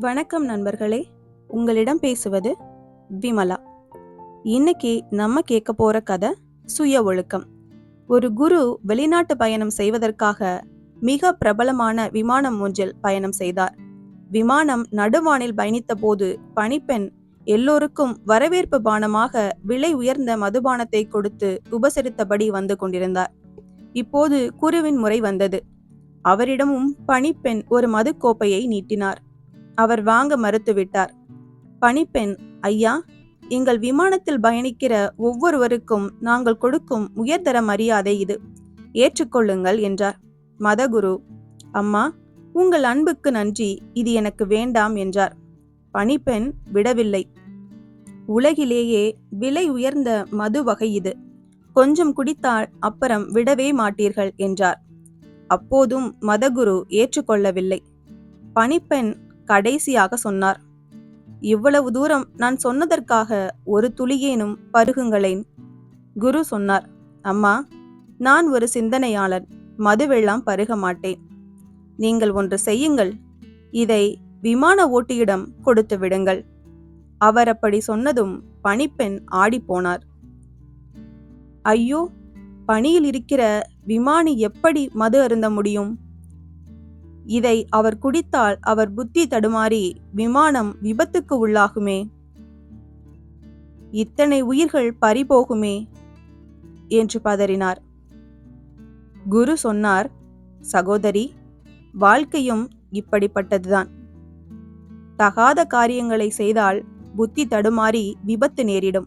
வணக்கம் நண்பர்களே. உங்களிடம் பேசுவது விமலா. இன்னைக்கு நம்ம கேட்க போற கதை சுய ஒழுக்கம். ஒரு குரு வெளிநாட்டு பயணம் செய்வதற்காக மிக பிரபலமான விமானம் ஒன்றில் பயணம் செய்தார். விமானம் நடுவானில் பயணித்த போது பணிப்பெண் எல்லோருக்கும் வரவேற்பு பானமாக விலை உயர்ந்த மதுபானத்தை கொடுத்து உபசரித்தபடி வந்து கொண்டிருந்தார். இப்போது குருவின் முறை வந்தது. அவரிடமும் பணிப்பெண் ஒரு மதுக்கோப்பையை நீட்டினார். அவர் வாங்க மறுத்துவிட்டார். பணிப்பெண் ஐயா எங்கள் விமானத்தில் பயணிக்கிற ஒவ்வொருவருக்கும் நாங்கள் கொடுக்கும் உயர்தர மரியாதை இது. ஏற்றுக்கொள்ளுங்கள் என்றார். மதகுரு அம்மா உங்கள் அன்புக்கு நன்றி. இது எனக்கு வேண்டாம் என்றார். பணிப்பெண் விடவில்லை. உலகிலேயே விலை உயர்ந்த மது வகை இது. கொஞ்சம் குடித்தால் அப்புறம் விடவே மாட்டீர்கள் என்றார். அப்போதும் மதகுரு ஏற்றுக்கொள்ளவில்லை. பணிப்பெண் கடைசியாக சொன்னார். இவ்வளவு தூரம் நான் சொன்னதற்காக ஒரு துளியேனும் பருகுங்களேன் குரு சொன்னார். அம்மா நான் ஒரு சிந்தனையாளன் மதுவெல்லாம் பருக மாட்டேன். நீங்கள் ஒன்று செய்யுங்கள் இதை விமான ஓட்டியிடம் கொடுத்து விடுங்கள். அவர் அப்படி சொன்னதும் பணிப்பெண் ஆடிப்போனார் ஐயோ பணியில் இருக்கிற விமானி எப்படி மது அருந்த முடியும்? இதை அவர் குடித்தால் அவர் புத்தி தடுமாறி விமானம் விபத்துக்கு உள்ளாகுமே. இத்தனை உயிர்கள் பறிபோகுமே என்று பதறினார். குரு சொன்னார் சகோதரி வாழ்க்கையும் இப்படிப்பட்டதுதான். தகாத காரியங்களை செய்தால் புத்தி தடுமாறி விபத்து நேரிடும்.